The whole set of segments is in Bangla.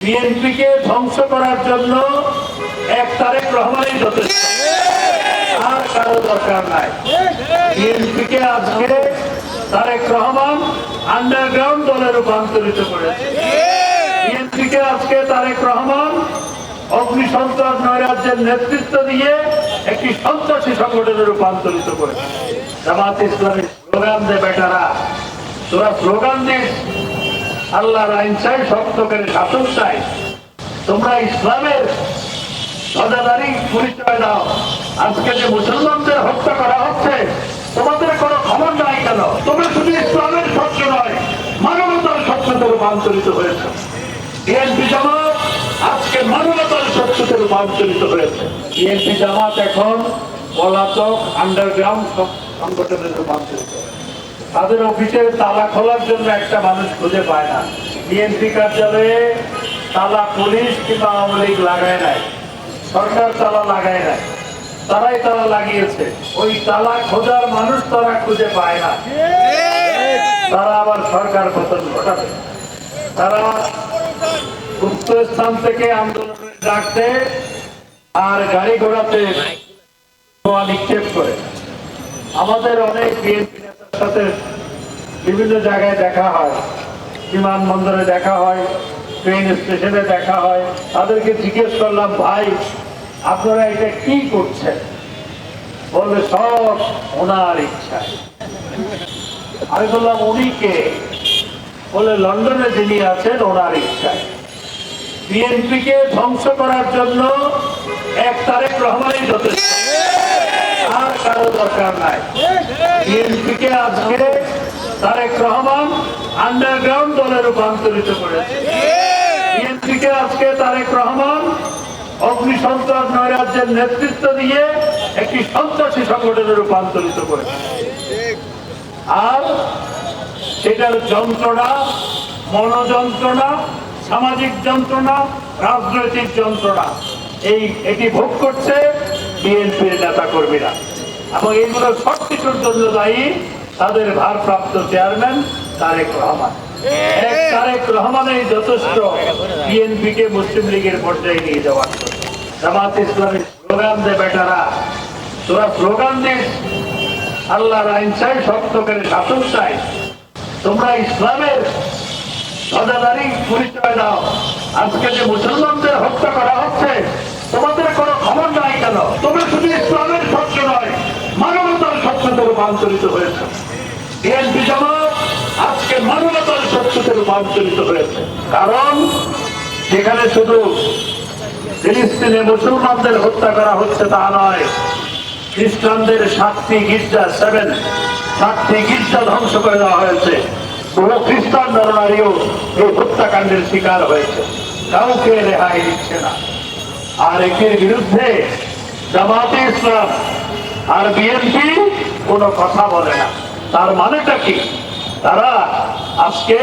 বিএনপিকে ধ্বংস করার জন্য এক তারেক রহমানই যথেষ্ট। আর কারও দরকার নাই। বিএনপিকে আজকে তারেক রহমান আন্ডারগ্রাউন্ড দলে রূপান্তরিত করেছে। বিএনপিকে আজকে তারেক রহমান অগ্নি সন্ত্রাস নৈরাজ্যের নেতৃত্ব দিয়ে একটি সন্ত্রাসী সংগঠনে রূপান্তরিত করেছে। জামাত ইসলামী স্লোগান দে বেটারা, তোরা স্লোগান দিস আল্লাহর আইন চাই শক্ত করে শাসন চাই। তোমরা ইসলামের সদাদারি পরিচয় দাও। আজকে যে মুসলমানদের হত্যা করা হচ্ছে, তোমাদের কোনো খবর নাই কেন? তোমরা শুধু ইসলামের শত্রু নয়, মানবতার শত্রুতে রূপান্তরিত হয়েছে। বিএনপি জামাত আজকে মানবতার শত্রুতে রূপান্তরিত হয়েছে। বিএনপি জামাত এখন পলাতক আন্ডারগ্রাউন্ড সংগঠনে রূপান্তরিত হয়েছে। তাদের অফিসে তালা খোলার জন্য একটা মানুষ খুঁজে পায় না। বিএনপি কার্যালয়ে তালা পুলিশ কিংবা আওয়ামী লীগ লাগায় নাই। সরকার তালা লাগায় নাই। তারাই তালা লাগিয়েছে। ওই তালা খোঁজার মানুষ তারা খুঁজে পায় না। তারা আবার সরকার পতন ঘটাবে। তারা গুপ্ত স্থান থেকে আন্দোলনের ডাকতে আর গাড়ি ঘোড়াতে নিক্ষেপ করে। আমাদের অনেক বিএনপি সাথে বিভিন্ন জায়গায় দেখা হয়। বিমানবন্দরে দেখা হয় ট্রেন স্টেশনে দেখা হয়। তাদেরকে জিজ্ঞেস করলাম, ভাই, আপনারা এটা কি করছেন? বললে, সব ওনার ইচ্ছা। আমি বললাম, উনি কে? বলে লন্ডনে যিনি আছেন, ওনার ইচ্ছায় বিএনপিকে ধ্বংস করার জন্য এক তারেক রহমানই যথেষ্ট। আর কারও দরকার নাই। বিএনপিকে আজকে তারেক রহমান আন্ডারগ্রাউন্ড দলে রূপান্তরিত করেছে। বিএনপিকে আজকে তারেক রহমান নৈরাজ্যের নেতৃত্ব দিয়ে একটি সন্ত্রাসী সংগঠনে রূপান্তরিত করেছে। আর সেটার যন্ত্রণা, মনোযন্ত্রণা, সামাজিক যন্ত্রণা, রাজনৈতিক যন্ত্রণা, এই এটি ভোগ করছে বিএনপির নেতা কর্মীরা এবং এইগুলো সব কিছুর জন্য দায়ী তাদের ভারপ্রাপ্ত চেয়ারম্যান তারেক রহমান। তারেক রহমানই যথেষ্ট বিএনপিকে মুসলিম লীগের পর্যায়ে নিয়ে যাওয়ার জামাত ইসলামী স্লোগান দে বেটারা, তোরা স্লোগান আল্লাহর আইন চাই শক্ত করে শাসন চাই। তোমরা ইসলামের সদাদারি পরিচয় দাও। আজকে যে মুসলমানদের হত্যা করা হচ্ছে তোমাদের কোনো খবর নাই কেন? তোমরা শুধু ইসলামের নয়, মানবতার রূপান্তরিত হয়েছে। বিএনপি আজকে মানবতার রূপান্তরিত হয়েছে। কারণ শুধু ফিলিস্তিনে মুসলমানদের হত্যা করা হচ্ছে তা নয়, খ্রিস্টানদের সাতটি গির্জা সেভেন সাতটি গির্জা ধ্বংস করে দেওয়া হয়েছে। বহু খ্রিস্টান নরনারীও এই হত্যাকাণ্ডের শিকার হয়েছে। কাউকে রেহাই দিচ্ছে না। আর এটির বিরুদ্ধে জামাতে ইসলাম আর বিএনপি কোনো কথা বলে না। তার মানেটা কি? তারা আজকে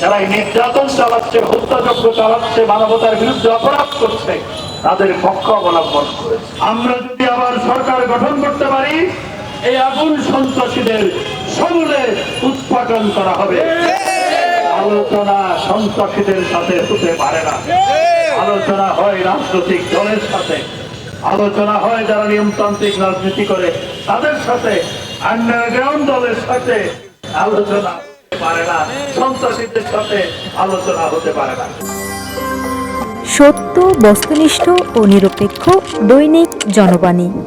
যারা নির্যাতন চালাচ্ছে, হত্যাযজ্ঞ চালাচ্ছে, মানবতার বিরুদ্ধে অপরাধ করছে, তাদের পক্ষ অবলম্বন করেছে। আমরা যদি আবার সরকার গঠন করতে পারি, এই আগুন সন্ত্রাসীদের সমূলে উৎপাদন করা হবে। আলোচনা সন্ত্রাসীদের সাথে হতে পারে না। আলোচনা হয় রাজনৈতিক দলের সাথে। আলোচনা হয় যারা নিয়মতান্ত্রিক রাজনীতি করে, তাদের সাথে আন্ডারগ্রাউন্ড দলের সাথে আলোচনা পারে না, সন্ত্রাসীদের সাথে আলোচনা হতে পারে না। সত্য, বস্তুনিষ্ঠ ও নিরপেক্ষ দৈনিক জনবাণী।